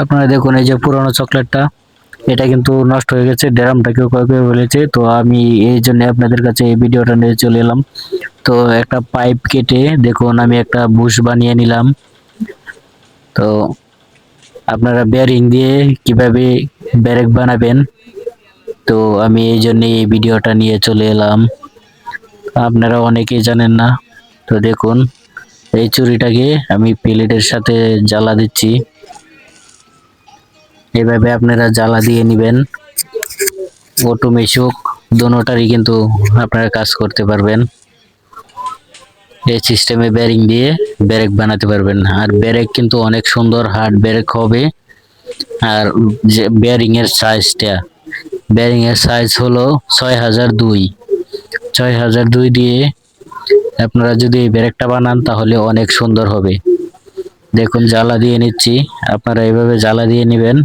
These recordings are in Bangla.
আপনারা দেখুন এই যে পুরনো চকলেটটা, এটা কিন্তু নষ্ট হয়ে গেছে, ড্রামটা কেউ করে বলেছে তো আমি এই জন্য আপনাদের কাছে এই ভিডিওটা নিয়ে চলে এলাম। তো একটা পাইপ কেটে দেখুন, আমি একটা বুশ বানিয়ে নিলাম। তো আপনারা বেয়ারিং দিয়ে কীভাবে ব্যারেক বানাবেন, তো আমি এই জন্য এই ভিডিওটা নিয়ে চলে এলাম। আপনারা অনেকেই জানেন না, তো দেখুন, এই চুরিটাকে আমি প্লেটের সাথে জ্বালা দিচ্ছি। এভাবে আপনারা জ্বালা দিয়ে নেবেন। অটো মেশুক দোনোটারই কিন্তু আপনারা কাজ করতে পারবেন। এই সিস্টেমে ব্যারিং দিয়ে ব্যারেক বানাতে পারবেন। আর ব্যারেক কিন্তু অনেক সুন্দর হার্ড ব্যারেক হবে। আর যে ব্যারিং এর সাইজটা ব্যারিং এর সাইজ হলো ছয় হাজার দুই। ছয় হাজার দুই দিয়ে আপনারা যদি এই ব্যারেকটা বানান তাহলে অনেক সুন্দর হবে। দেখুন, জ্বালা দিয়ে নিচ্ছি। আপনারা এইভাবে জ্বালা দিয়ে নেবেন।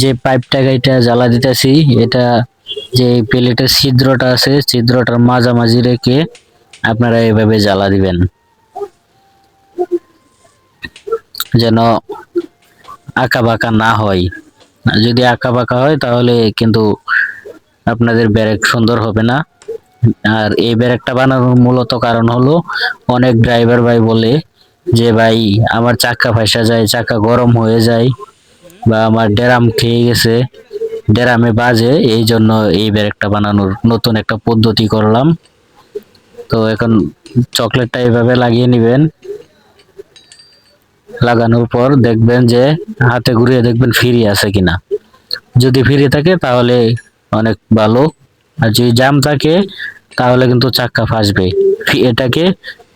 যে পাইপটা এটা জ্বালা দিতেছি, এটা যে প্লেটের ছিদ্রটা আছে, ছিদ্রটার মাঝামাঝি রেখে আপনারা এভাবে জ্বালা দিবেন। যেন আঁকা বাঁকা না হয়। যদি আঁকা বাঁকা হয়, তাহলে কিন্তু আপনাদের ব্যারেক সুন্দর হবে না। আর এই ব্যারেকটা বানানোর মূলত কারণ হলো, অনেক ড্রাইভার ভাই বলে যে ভাই, আমার চাক্কা ফাঁসা যায়, চাক্কা গরম হয়ে যায় বা আমার ড্রাম খেয়ে গেছে ড্রামে বাজে, এই জন্য এই ব্যারেকটা বানানোর নতুন একটা পদ্ধতি করলাম। তো এখন চকলেটটা এইভাবে লাগিয়ে নেবেন। লাগানোর পর দেখবেন যে হাতে ঘুরিয়ে দেখবেন ফ্রি আছে কিনা। যদি ফিরে থাকে তাহলে অনেক ভালো। আর যদি জ্যাম থাকে তাহলে কিন্তু চাক্কা ফাঁসবে। এটাকে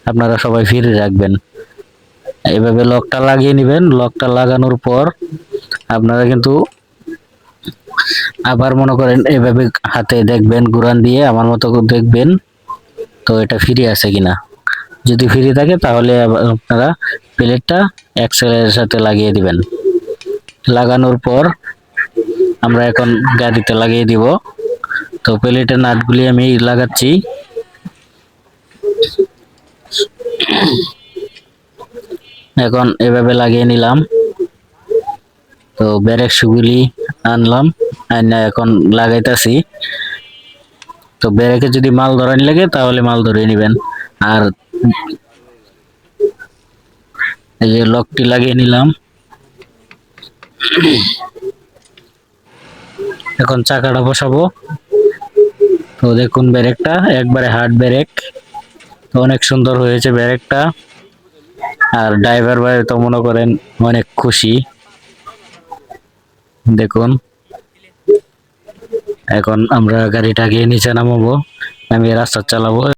আপনারা সবাই ফিরে রাখবেন। এভাবে লকটা লাগিয়ে নেবেন। লকটা লাগানোর পর আপনারা কিন্তু আবার মনে করেন এভাবে হাতে দেখবেন গুরান দিয়ে আমার মতো দেখবেন তো এটা ফ্রি আছে কিনা। যদি ফ্রি থাকে তাহলে আপনারা প্লেটটা এক্সেলের সাথে লাগিয়ে দিবেন। লাগানোর পর আমরা এখন গাড়িতে লাগিয়ে দিব। তো প্লেটের নাটগুলি আমি লাগাচ্ছি। এখন এভাবে লাগিয়ে নিলাম। তো ব্যারেক সুগুলি আনলাম, আইনা এখন লাগাইতাছি। তো ব্যারেকে যদি মাল ধরানি লাগে, তাহলে মাল ধরে নেবেন। আর এই যে লকটি লাগিয়ে নিলাম। এখন চাকাটা বসাবো। তো দেখুন ব্যারেকটা, একবারে হার্ড ব্যারেক। তো অনেক সুন্দর হয়েছে ব্যারেকটা। আর ড্রাইভার ভাই তো মনে করেন অনেক খুশি। দেখুন। এখন আমরা গাড়িটাকে নিচে নামাবো আমি রাস্তা চালাবো।